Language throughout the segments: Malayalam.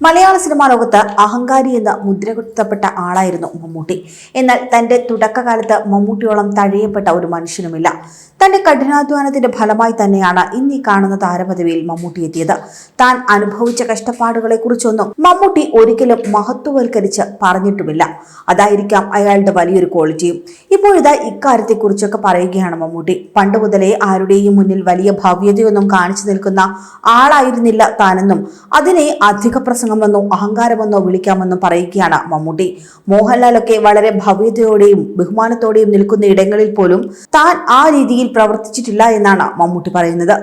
മലയാള സിനിമാ ലോകത്ത് അഹങ്കാരി എന്ന് മുദ്രകുത്തപ്പെട്ട ആളായിരുന്നു മമ്മൂട്ടി. എന്നാൽ തന്റെ തുടക്കകാലത്ത് മമ്മൂട്ടിയോളം തഴയപ്പെട്ട ഒരു മനുഷ്യനുമില്ല. തന്റെ കഠിനാധ്വാനത്തിന്റെ ഫലമായി തന്നെയാണ് ഇന്ന് കാണുന്ന താരപദവിയിൽ മമ്മൂട്ടി എത്തിയത്. താൻ അനുഭവിച്ച കഷ്ടപ്പാടുകളെ കുറിച്ചൊന്നും മമ്മൂട്ടി ഒരിക്കലും മഹത്വവൽക്കരിച്ച് പറഞ്ഞിട്ടുമില്ല. അതായിരിക്കാം അയാളുടെ വലിയൊരു ക്വാളിറ്റിയും. ഇപ്പോഴിതാ ഇക്കാര്യത്തെക്കുറിച്ചൊക്കെ പറയുകയാണ് മമ്മൂട്ടി. പണ്ട് മുതലേ ആരുടെയും മുന്നിൽ വലിയ ഭവ്യതയൊന്നും കാണിച്ചു നിൽക്കുന്ന ആളായിരുന്നില്ല താനെന്നും. അതിനെ അധിക പ്രസംഗമെന്നോ അഹങ്കാരമെന്നോ വിളിക്കാമെന്നും പറയുകയാണ് മമ്മൂട്ടി. മോഹൻലാലൊക്കെ വളരെ ഭവ്യതയോടെയും ബഹുമാനത്തോടെയും നിൽക്കുന്ന ഇടങ്ങളിൽ പോലും താൻ ആ രീതിയിൽ പ്രവർത്തിച്ചിട്ടില്ല എന്നാണ് മമ്മൂട്ടി പറയുന്നത്.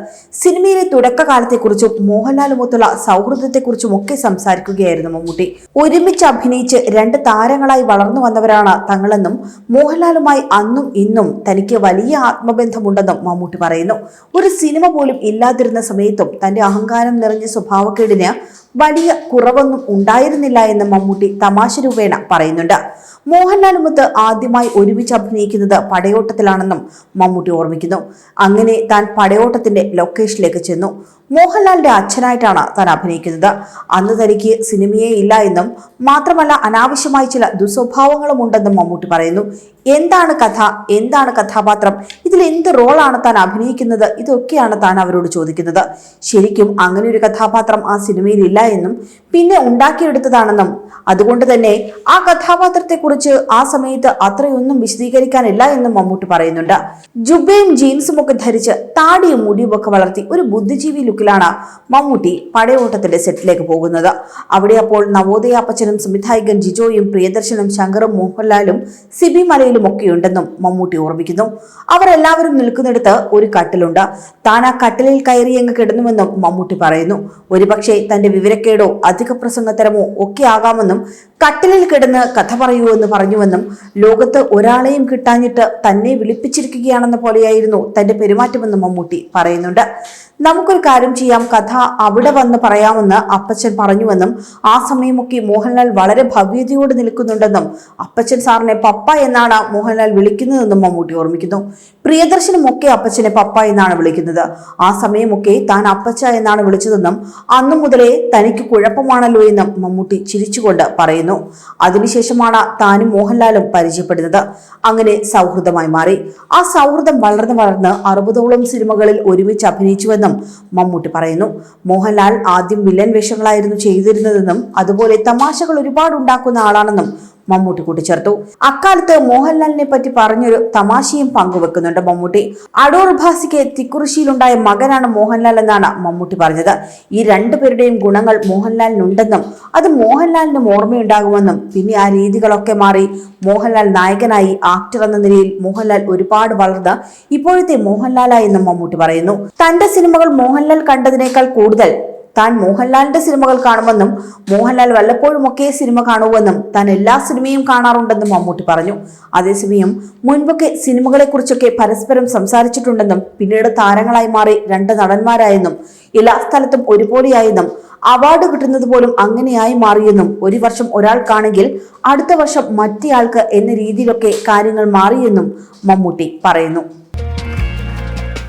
സിനിമയിലെ തുടക്കകാലത്തെക്കുറിച്ചും മോഹൻലാലുമൊത്തുള്ള സൗഹൃദത്തെക്കുറിച്ചും ഒക്കെ സംസാരിക്കുകയായിരുന്നു മമ്മൂട്ടി. ഒരുമിച്ച് അഭിനയിച്ച് രണ്ട് താരങ്ങളായി വളർന്നു വന്നവരാണ് തങ്ങളെന്നും മോഹൻലാലുമായി അന്നും ഇന്നും തനിക്ക് വലിയ ആത്മബന്ധമുണ്ടെന്നും മമ്മൂട്ടി പറയുന്നു. ഒരു സിനിമ പോലും ഇല്ലാതിരുന്ന സമയത്തും തന്റെ അഹങ്കാരം നിറഞ്ഞ സ്വഭാവക്കേടിന് വലിയ കുറവൊന്നും ഉണ്ടായിരുന്നില്ല എന്ന് മമ്മൂട്ടി തമാശ രൂപേണ പറയുന്നുണ്ട്. മോഹൻലാലുമൊത്ത് ആദ്യമായി ഒരുമിച്ച് അഭിനയിക്കുന്നത് പടയോട്ടത്തിലാണെന്നും മമ്മൂട്ടി ഓർമ്മിക്കുന്നു. അങ്ങനെ താൻ പടയോട്ടത്തിന്റെ ലൊക്കേഷനിലേക്ക് ചെന്നു. മോഹൻലാലിന്റെ അച്ഛനായിട്ടാണ് താൻ അഭിനയിക്കുന്നത്. അന്ന് തനിക്ക് സിനിമയെ ഇല്ല എന്നും മാത്രമല്ല അനാവശ്യമായി ചില ദുസ്വഭാവങ്ങളും ഉണ്ടെന്നും മമ്മൂട്ടി പറയുന്നു. എന്താണ് കഥ? എന്താണ് കഥാപാത്രം? ഇതിൽ എന്ത് റോളാണ് താൻ അഭിനയിക്കുന്നത്? ഇതൊക്കെയാണ് താൻ അവരോട് ചോദിക്കുന്നത്. ശരിക്കും അങ്ങനെ ഒരു കഥാപാത്രം ആ സിനിമയിൽ ഇല്ല എന്നും പിന്നെ ഉണ്ടാക്കിയെടുത്തതാണെന്നും. അതുകൊണ്ട് തന്നെ ആ കഥാപാത്രത്തെക്കുറിച്ച് ആ സമയത്ത് അത്രയൊന്നും വിശദീകരിക്കാനില്ല എന്നും മമ്മൂട്ടി പറയുന്നുണ്ട്. ജുബയും ജീൻസും ഒക്കെ ധരിച്ച് താടിയും മുടിയും ഒക്കെ വളർത്തി ഒരു ബുദ്ധിജീവി ലുക്കിലാണ് മമ്മൂട്ടി പടയോട്ടത്തിന്റെ സെറ്റിലേക്ക് പോകുന്നത്. അവിടെ അപ്പോൾ നവോദയ അപ്പച്ചനും സംവിധായകൻ ജിജോയും പ്രിയദർശനും ശങ്കറും മോഹൻലാലും സിബി മലയിലും ഒക്കെയുണ്ടെന്നും മമ്മൂട്ടി ഓർമ്മിക്കുന്നു. അവരെല്ലാവരും നിൽക്കുന്നിടത്ത് ഒരു കട്ടിലുണ്ട്. താൻ ആ കട്ടിലിൽ കയറി അങ്ങ് കിടന്നുവെന്നും മമ്മൂട്ടി പറയുന്നു. ഒരുപക്ഷെ തന്റെ വിവരക്കേടോ അധിക പ്രസംഗത്തരമോ ഒക്കെ ആകാമെന്നും കട്ടിലിൽ കിടന്ന് കഥ പറയൂ എന്ന് പറഞ്ഞുവെന്നും ലോകത്ത് ഒരാളെയും കിട്ടാഞ്ഞിട്ട് തന്നെ വിളിപ്പിച്ചിരിക്കുകയാണെന്ന പോലെയായിരുന്നു തന്റെ പെരുമാറ്റമെന്നും മമ്മൂട്ടി പറയുന്നുണ്ട്. നമുക്കൊരു കാര്യം ചെയ്യാം കഥ അവിടെ വന്ന് പറയാമെന്ന് അപ്പച്ചൻ പറഞ്ഞുവെന്നും ആ സമയമൊക്കെ മോഹൻലാൽ വളരെ ഭവ്യതയോട് നിൽക്കുന്നുണ്ടെന്നും അപ്പച്ചൻ സാറിനെ പപ്പ എന്നാണ് മോഹൻലാൽ വിളിക്കുന്നതെന്നും മമ്മൂട്ടി ഓർമ്മിക്കുന്നു. പ്രിയദർശനും ഒക്കെ അപ്പച്ചനെ പപ്പ എന്നാണ് വിളിക്കുന്നത്. ആ സമയമൊക്കെ താൻ അപ്പച്ച എന്നാണ് വിളിച്ചതെന്നും അന്നു മുതലേ തനിക്ക് കുഴപ്പമാണല്ലോ എന്നും മമ്മൂട്ടി ചിരിച്ചുകൊണ്ട് പറയുന്നു. അതിനുശേഷമാണ് താനും മോഹൻലാലും പരിചയപ്പെടുന്നത്. അങ്ങനെ സൗഹൃദമായി മാറി. ആ സൗഹൃദം വളർന്നു വളർന്ന് അറുപതോളം സിനിമകളിൽ ഒരുമിച്ച് അഭിനയിച്ചുവെന്നും മമ്മൂട്ടി പറയുന്നു. മോഹൻലാൽ ആദ്യം വില്ലൻ വേഷങ്ങളായിരുന്നു ചെയ്തിരുന്നതെന്നും അതുപോലെ തമാശകൾ ഒരുപാട് ഉണ്ടാക്കുന്ന ആളാണെന്നും മമ്മൂട്ടി കൂട്ടിച്ചേർത്തു അക്കാലത്ത് മോഹൻലാലിനെ പറ്റി പറഞ്ഞൊരു തമാശയും പങ്കുവെക്കുന്നുണ്ട് മമ്മൂട്ടി. അടൂർ ഭാസിക്ക് തിക്കുറിശിയിലുണ്ടായ മകനാണ് മോഹൻലാൽ എന്നാണ് മമ്മൂട്ടി പറഞ്ഞത്. ഈ രണ്ടുപേരുടെയും ഗുണങ്ങൾ മോഹൻലാലിനുണ്ടെന്നും അത് മോഹൻലാലിനും ഓർമ്മയുണ്ടാകുമെന്നും പിന്നെ ആ രീതികളൊക്കെ മാറി മോഹൻലാൽ നായകനായി ആക്ടർ എന്ന നിലയിൽ മോഹൻലാൽ ഒരുപാട് വളർന്ന് ഇപ്പോഴത്തെ മോഹൻലാലായെന്നും മമ്മൂട്ടി പറയുന്നു. തന്റെ സിനിമകൾ മോഹൻലാൽ കണ്ടതിനേക്കാൾ കൂടുതൽ താൻ മോഹൻലാലിന്റെ സിനിമകൾ കാണുമെന്നും മോഹൻലാൽ വല്ലപ്പോഴും ഒക്കെ സിനിമ കാണുമെന്നും താൻ എല്ലാ സിനിമയും കാണാറുണ്ടെന്നും മമ്മൂട്ടി പറഞ്ഞു. അതേസമയം മുൻപൊക്കെ സിനിമകളെക്കുറിച്ചൊക്കെ പരസ്പരം സംസാരിച്ചിട്ടുണ്ടെന്നും പിന്നീട് താരങ്ങളായി മാറി രണ്ട് നടന്മാരായെന്നും എല്ലാ സ്ഥലത്തും ഒരുപോലെയായെന്നും അവാർഡ് കിട്ടുന്നത് പോലും അങ്ങനെയായി മാറിയെന്നും ഒരു വർഷം ഒരാൾക്കാണെങ്കിൽ അടുത്ത വർഷം മറ്റേയാൾക്ക് എന്ന രീതിയിലൊക്കെ കാര്യങ്ങൾ മാറിയെന്നും മമ്മൂട്ടി പറയുന്നു.